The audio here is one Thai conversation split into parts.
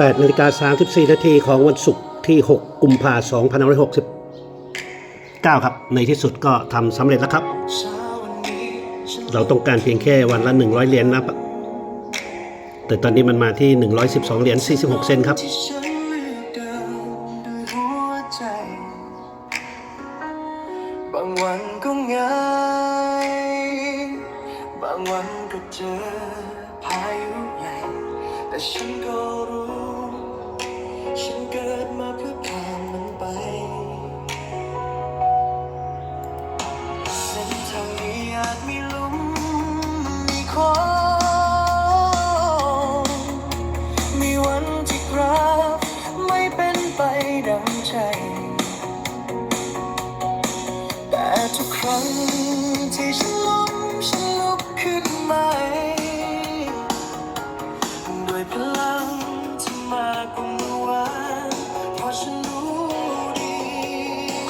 8นาฬิกา34 นาทีของวันศุกร์ที่ 6 กุมภาพันธ์2569 ครับ ในที่สุดก็ทำสำเร็จแล้วครับ เราต้องการเพียงแค่วันละ 100 เหรียญนนะแต่ตอนนี้มันมาที่ 112 เหรียญ46 เซนครับบางวันก็ง่ายบางวันก็เจอพายุใหญ่แต่ฉันก็รู้ ฉันเกิดมาเพื่อผ่านมันไปเส้นทางนี้อาจมีหลุมมีโค้งมีวันที่กราฟไม่เป็นไปดังใจ แต่ทุกครั้งที่ฉัน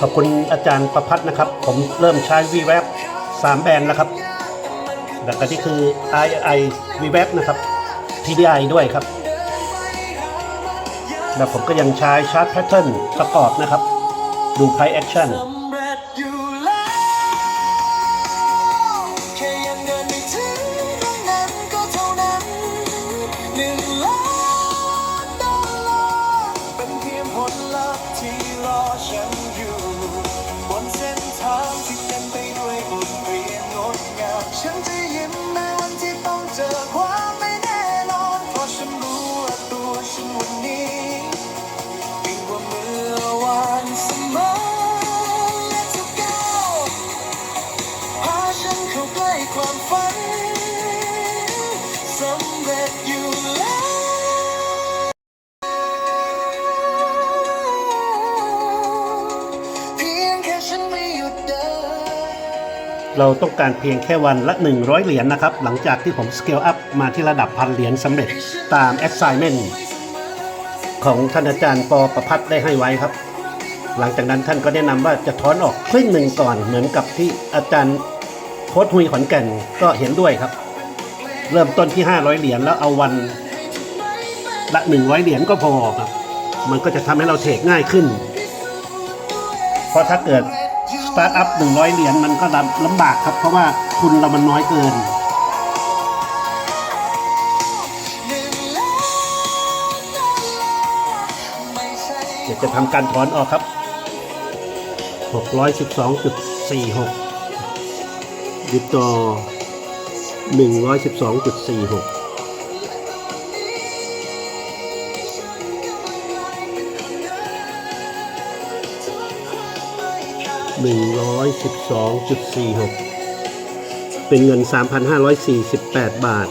ขอบคุณอาจารย์ประพัฒนะครับ ผมเริ่มใช้ v w a p 3 แบรนด์แล้วครับแล้วก็ที่คือ II v w a p นะครับ TDI ด้วยครับ แล้วผมก็ยังใช้ชาร์ t แพทเทิร์นประกอบนะครับ ดูไพแอคชั่นฉันเท่านั้นหนึ่งล้านดอลลาร์เป็นเพียงผลลัพธ์ที่รอฉัน ความฝันสำเร็จอยู่แล้ว เพียงแค่ฉันไม่หยุดเดิน เราต้องการเพียงแค่วันละ 100 เหรียญนะครับ หลังจากที่ผมสเกลอัพมาที่ระดับพันเหรียญสำเร็จตาม assignment ของท่านอาจารย์ปอประพัฒน์ได้ให้ไว้ครับ หลังจากนั้นท่านก็แนะนำว่าจะถอนออกครึ่งหนึ่งก่อนเหมือนกับที่อาจารย์ โค้ดหุยขอนแก่นก็เห็นด้วยครับ เริ่มต้นที่ 500 เหรียญแล้วเอาวันละ 100 เหรียญก็พอครับ มันก็จะทำให้เราเทรดง่ายขึ้น เพราะถ้าเกิดสตาร์ทอัพ 100 เหรียญมันก็ลำลำบากครับ เพราะว่าทุนเรามันน้อยเกินหนึ่งล้านดอลลาร์ไม่ใช่เดี๋ยวจะทำการถอนออกครับ612.46ดิตอ112.46 112.46เป็นเงิน3,548บาท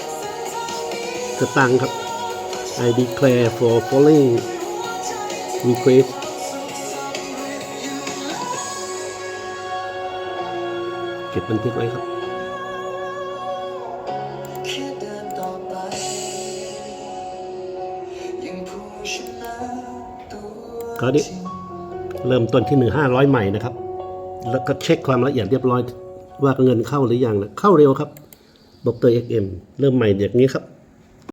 61สตางค์ครับ I declare for following request เก็บบันทึกไว้ครับค่เดินต่อไปยังผู้ชนะตัวก็ดิเริ่มต้นที่1 500ใหม่นะครับ แล้วก็เช็คความละเอียดเรียบร้อยว่าเงินเข้าหรือยังนะเข้าเร็วครับบกเตอร XM เริ่มใหม่อย่างนี้ครับ